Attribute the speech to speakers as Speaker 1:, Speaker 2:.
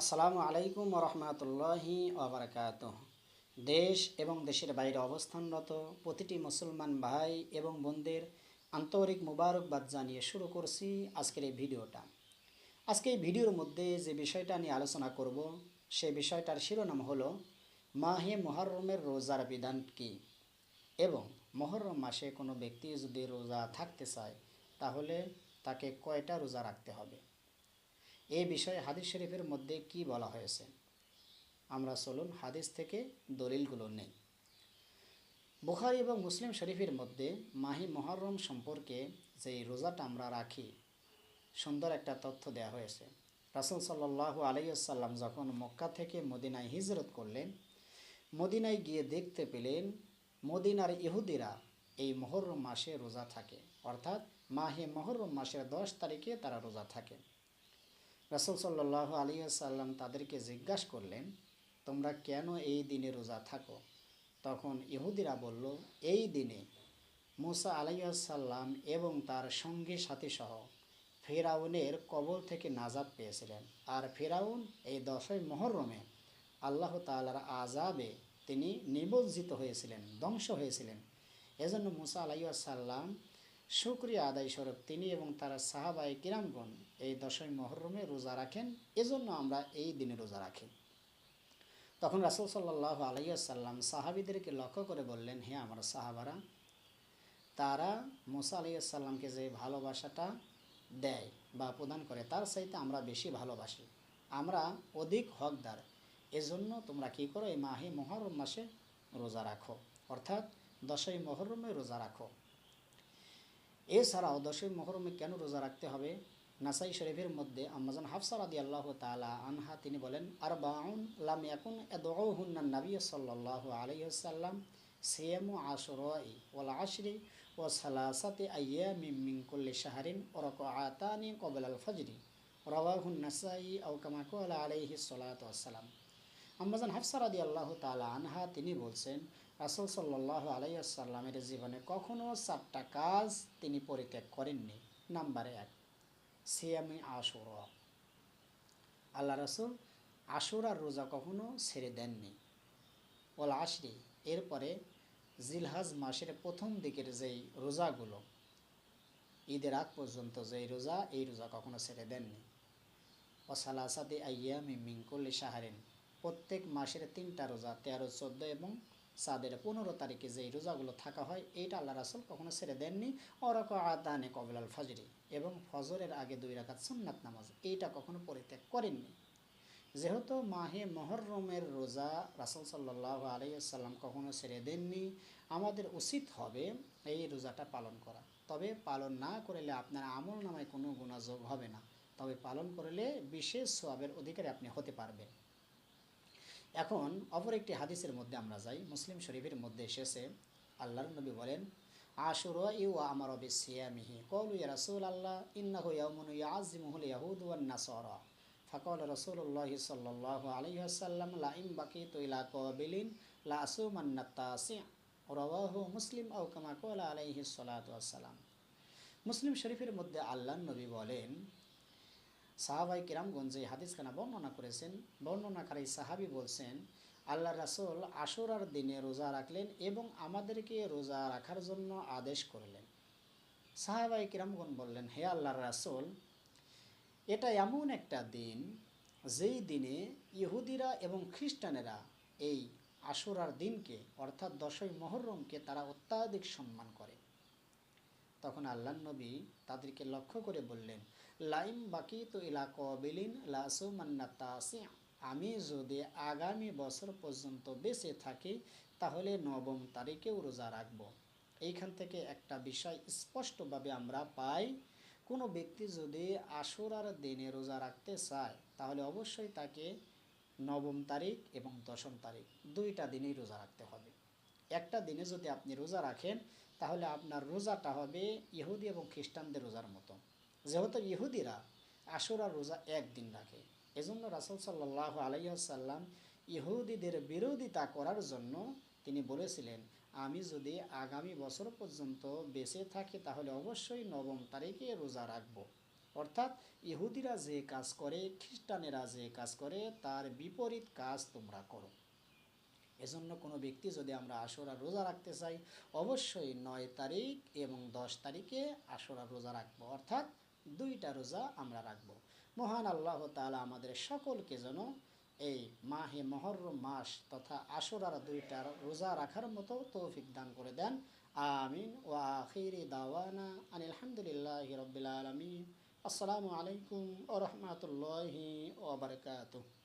Speaker 1: আসসালামু আলাইকুম রহমতুল্লাহি ওবরাকাত দেশ এবং দেশের বাইরে অবস্থানরত প্রতিটি মুসলমান ভাই এবং বোনদের আন্তরিক মুবারকবাদ জানিয়ে শুরু করছি আজকের এই ভিডিওটা। আজকে এই ভিডিওর মধ্যে যে বিষয়টা নিয়ে আলোচনা করব, সে বিষয়টার শিরোনাম হলো মাহে মোহরমের রোজার বিধান কী? এবং মহরম মাসে কোনো ব্যক্তি যদি রোজা থাকতে চায়, তাহলে তাকে কয়টা রোজা রাখতে হবে? এই বিষয়ে হাদিস শরীফের মধ্যে কি বলা হয়েছে? আমরা চলুন হাদিস থেকে দলিলগুলো নেই। বুখারি এবং মুসলিম শরীফের মধ্যে মাহি মহরম সম্পর্কে যেই রোজাটা আমরা রাখি, সুন্দর একটা তথ্য দেওয়া হয়েছে। রাসুল সাল্লাহু আলাইসাল্লাম যখন মক্কা থেকে মদিনায় হিজরত করলেন, মদিনায় গিয়ে দেখতে পেলেন মদিনার ইহুদিরা এই মহরম মাসে রোজা থাকে। অর্থাৎ মাহে মহরম মাসের দশ তারিখে তারা রোজা থাকে। রাসুল সাল্লাহ আলী সাল্লাম তাদেরকে জিজ্ঞাসা করলেন, তোমরা কেন এই দিনে রোজা থাকো? তখন ইহুদিরা বলল, এই দিনে মুসা আলাইসাল্লাম এবং তার সঙ্গী সাথী সহ ফেরাউনের কবল থেকে নাজাদ পেয়েছিলেন। আর ফেরাউন এই দশই মহরমে আল্লাহ তালার আজাবে তিনি নিবজ্জিত হয়েছিলেন, ধ্বংস হয়েছিলেন। এজন্য মুসা আলাইসাল্লাম শুক্রিয়া আদায় স্বরূপ তিনি এবং তার সাহাবাই কিরামগণ এই দশই মহরমে রোজা রাখেন, এজন্য আমরা এই দিনে রোজা রাখি। তখন রাসুল সাল্লাহ আলাইসাল্লাম সাহাবিদেরকে লক্ষ্য করে বললেন, হে আমার সাহাবারা, তারা মুসা আলাইসাল্লামকে যে ভালোবাসাটা দেয় বা প্রদান করে, তার চাইতে আমরা বেশি ভালোবাসি। আমরা অধিক হকদার। এজন্য তোমরা কী করো, এই মাহে মহরম মাসে রোজা রাখো। অর্থাৎ দশই মহরমে রোজা রাখো। এছাড়াও দশই মহরমে কেন রোজা রাখতে হবে? নাসাই শরীফের মধ্যে আম্মাজান হাফসার আদি আল্লাহ তালা আনহা তিনি বলেন আর বাউন লাম ইয়াকুন এদৌহুন্না নবী সাল্লাহ আলাইসাল্লাম সিয়ামু আশরাই ওয়াল আশরি ও সালাসাতে আইয়া মিমিং কুল্লি শাহরিন ওরক আতানি কবল আল ফজরি। রওয়াহুন নাসাই আউ কামাকু আলা আলাইহি সালাত আম্মাজান হাফসার আদি আল্লাহ তালা আনহা তিনি বলছেন রাসুল সাল্লাহ আলাইসাল্লামের জীবনে কখনো চারটা কাজ তিনি পরিত্যাগ করেননি। নাম্বার এক, সিয়ামি আশুর। আল্লাহ রসুল আশুরার রোজা কখনো ছেড়ে দেননি। ওল আশরি, এরপরে জিলহাজ মাসের প্রথম দিকের যেই রোজাগুলো, ঈদের আগ পর্যন্ত যেই রোজা, এই রোজা কখনো ছেড়ে দেননি। ও সালাসাদি আইয়া মিমিংকুল্লি সাহারিন প্রত্যেক মাসের তিনটা রোজা, তেরো, চোদ্দ এবং সাদের পনেরো তারিখে যেই রোজাগুলো থাকা হয়, এইটা আল্লাহ রাসুল কখনো ছেড়ে দেননি। অরক আদানে কবিলাল ফজরি এবং ফজরের আগে দুই রাখাত সুন্নাত নামাজ, এইটা কখনো পরিত্যাগ করেননি। যেহেতু মাহে মহরমের রোজা রাসুল সাল্লাহ আলাইসাল্লাম কখনো ছেড়ে দেননি, আমাদের উচিত হবে এই রোজাটা পালন করা। তবে পালন না করলে আপনার আমল নামায় কোনো গুণাযোগ হবে না। তবে পালন করলে বিশেষ সোয়াবের অধিকারী আপনি হতে পারবেন। এখন অপর একটি হাদিসের মধ্যে আমরা যাই। মুসলিম শরীফের মধ্যে এসেছে, আল্লাহর নবী বলেন, আশুর ইউ আমার অবি সিয়ামিহি কৌলু ইয়া রাসুল আল্লাহ ইন্নাহ ইয়ামুন ইয়াজিমুহুল ইয়াহুদ নাসরা ফাকল রসুল্লাহ সাল্লাহ আলহিহাসাল্লাম লা ইম বাকি তৈলা কবিলিন, লা আসুমান্নাত্তাসি রওয়াহু মুসলিম আউ কামা কলা আলাইহি সালাম মুসলিম শরীফের মধ্যে আল্লাহ নবী বলেন সাহাবাই কিরামগঞ্জ এই হাদিসখানা বর্ণনা করেছেন বর্ণনাকারী সাহাবি বলছেন, আল্লাহ রাসুল আশুরার দিনে রোজা রাখলেন এবং আমাদেরকে রোজা রাখার জন্য আদেশ করলেন। সাহাবাই কিরামগঞ্জ বললেন, হে আল্লাহর রাসুল, এটা এমন একটা দিন যেই দিনে ইহুদিরা এবং খ্রিস্টানেরা এই আশুরার দিনকে, অর্থাৎ দশই মহরমকে তারা অত্যাধিক সম্মান করে। তখন আল্লাহ নবী তাদেরকে লক্ষ্য করে বললেন, লাইম বাকি তো ইলা কবিলিন লাসুমান্নাতাসি আমি যদি আগামী বছর পর্যন্ত বেঁচে থাকি, তাহলে নবম তারিখেও রোজা রাখব। এইখান থেকে একটা বিষয় স্পষ্টভাবে আমরা পাই, কোনো ব্যক্তি যদি আশুরার দিনে রোজা রাখতে চায়, তাহলে অবশ্যই তাকে নবম তারিখ এবং দশম তারিখ দুইটা দিনেই রোজা রাখতে হবে। একটা দিনে যদি আপনি রোজা রাখেন, তাহলে আপনার রোজাটা হবে ইহুদি এবং খ্রিস্টানদের রোজার মতো। যেহেতু ইহুদিরা আশুরার রোজা একদিন রাখে। এজন্য রাসুল সাল্লাহ আলাইসাল্লাম ইহুদিদের বিরোধিতা করার জন্য তিনি বলেছিলেন, আমি যদি আগামী বছর পর্যন্ত বেঁচে থাকি, তাহলে অবশ্যই নবম তারিখে রোজা রাখব। অর্থাৎ ইহুদিরা যে কাজ করে, খ্রিস্টানেরা যে কাজ করে, তার বিপরীত কাজ তোমরা করো। এজন্য কোনো ব্যক্তি যদি আমরা আশুরা রোজা রাখতে চাই, অবশ্যই নয় তারিখ এবং দশ তারিখে আশুরা রোজা রাখব। অর্থাৎ দুইটা রোজা আমরা রাখব। মহান আল্লাহ তাআলা আমাদের সকলকে যেন এই মাহে মহরম মাস তথা আশুরার দুইটা রোজা রাখার মতো তৌফিক দান করে দেন। আমিন। ওয়া আখিরি দাওয়ানা আনিল হামদুলিল্লাহি রাব্বিল আলামিন। আসসালামু আলাইকুম ওয়া রাহমাতুল্লাহি ওয়া বারাকাতুহু।